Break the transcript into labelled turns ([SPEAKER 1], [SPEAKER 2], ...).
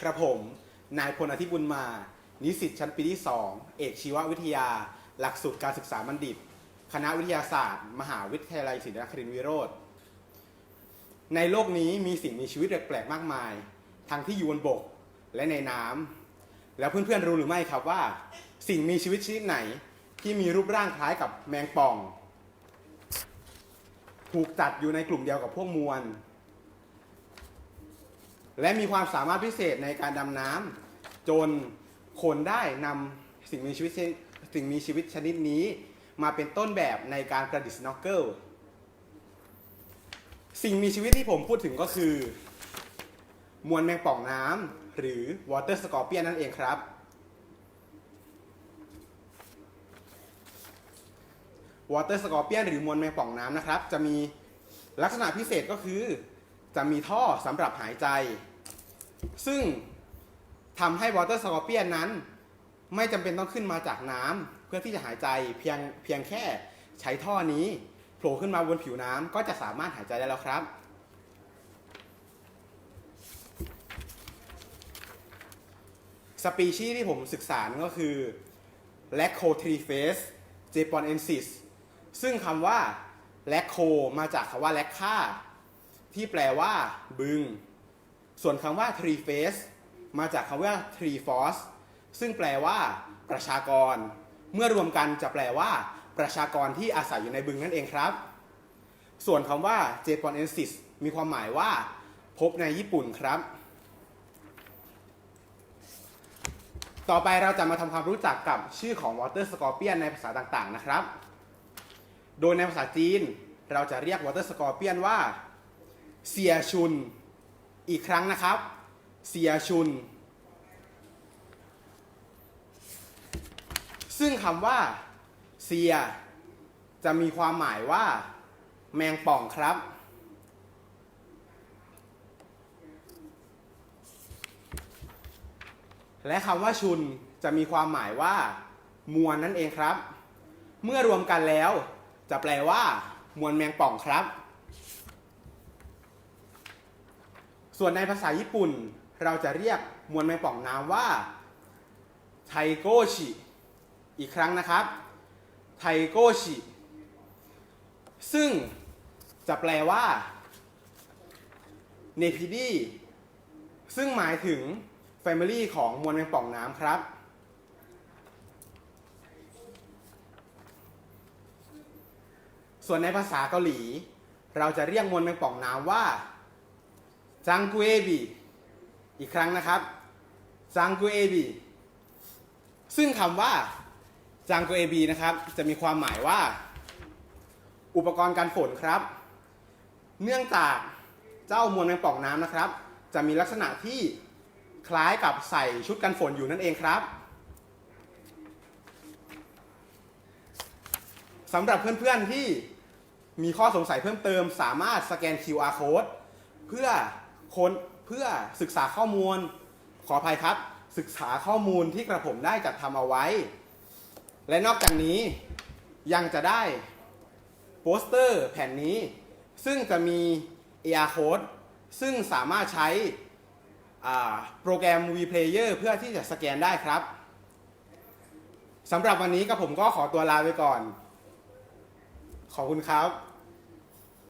[SPEAKER 1] กระผม นายพลอาทิบุญมา นิสิตชั้นปีที่ 2 เอกชีววิทยา หลักสูตรการศึกษาบัณฑิต คณะวิทยาศาสตร์ มหาวิทยาลัยศรีนครินทรวิโรธในโลกนี้มีสิ่งมีชีวิตแปลกๆมากมาย ทั้งที่อยู่บนบกและในน้ำแล้วเพื่อนๆรู้หรือไม่ครับว่า สิ่งมีชีวิตชนิดไหนที่มีรูปร่างคล้ายกับแมงป่อง ถูกจัดอยู่ในกลุ่มเดียวกับพวกมวล และมีความสามารถพิเศษในการดำน้ำจนคนได้นำสิ่งมีชีวิตสิ่งมีชีวิตชนิดนี้ มาเป็นต้นแบบในการประดิษฐ์สโนว์เกิลสิ่งมีชีวิตที่ผมพูดถึงก็คือ มวลแมงป่องน้ำหรือ water scorpion นั่นเองครับ water scorpion หรือมวลแมงป่องน้ำนะครับ จะมีลักษณะพิเศษก็คือ จะมีท่อสำหรับหายใจ ซึ่งทำให้ water scorpion นั้น ไม่จำเป็นต้องขึ้นมาจากน้ำเพื่อที่จะหายใจเพียงเพียงแค่ใช้ท่อนี้โผล่ขึ้นมาบนผิวน้ำก็จะสามารถหายใจได้แล้วครับ สปีชีส์ที่ผมศึกษาก็คือ l a c c o t r i f a c e japonensis ซึ่งคำว่า l a c c o มาจากคำว่า l a c c a ที่แปลว่า บึง ส่วนคำว่า t r e e face มาจากคำว่า tree force ซึ่งแปลว่า ประชากร เมื่อรวมกันจะแปลว่า ประชากรที่อาศัยอยู่ในบึงนั่นเองครับ ส่วนคำว่า japonensis มีความหมายว่า พบในญี่ปุ่นครับ ต่อไปเราจะมาทำความรู้จักกับชื่อของ water scorpion ในภาษาต่างๆนะครับ โดยในภาษาจีน เราจะเรียก water scorpion ว่า เซียชุน อีกครั้งนะครับเซียชุน ซึ่งคำว่าเซีย จะมีความหมายว่า แมงป่องครับ และคำว่าชุนจะมีความหมายว่า มวลนั่นเองครับ เมื่อรวมกันแล้ว จะแปลว่า มวลแมงป่องครับ ส่วนในภาษาญี่ปุ่นเราจะเรียกมวลแมงป่องน้ำว่าไทโกชิอีกครั้งนะครับไทโกชิซึ่งจะแปลว่าเนพิดีซึ่งหมายถึง Family ของมวลแมงป่องน้ำครับ ส่วนในภาษาเกาหลี เราจะเรียกมวลแมงป่องน้ำว่า จังกุเอบีอีกครั้งนะครับ จังกุเอบีซึ่งคำว่าจังกุเอบีนะครับ จะมีความหมายว่า อุปกรณ์การฝนครับ เนื่องจากเจ้ามวลแมงป่องน้ำนะครับ จะมีลักษณะที่คล้ายกับใส่ชุดกันฝนอยู่นั่นเองครับสำหรับเพื่อนๆที่มีข้อสงสัยเพิ่มเติมสามารถสแกน QR code เพื่อ ค้นเพื่อศึกษาข้อมูล ขออภัยครับ ศึกษาข้อมูลที่กระผมได้จัดทำเอาไว้ และนอกจากนี้ยังจะได้โปสเตอร์แผ่นนี้ ซึ่งจะมี AR code ซึ่งสามารถใช้โปรแกรม VPlayer เพื่อที่จะสแกนได้ครับสำหรับวันนี้กับผมก็ขอตัวลาไปก่อน ขอบคุณครับ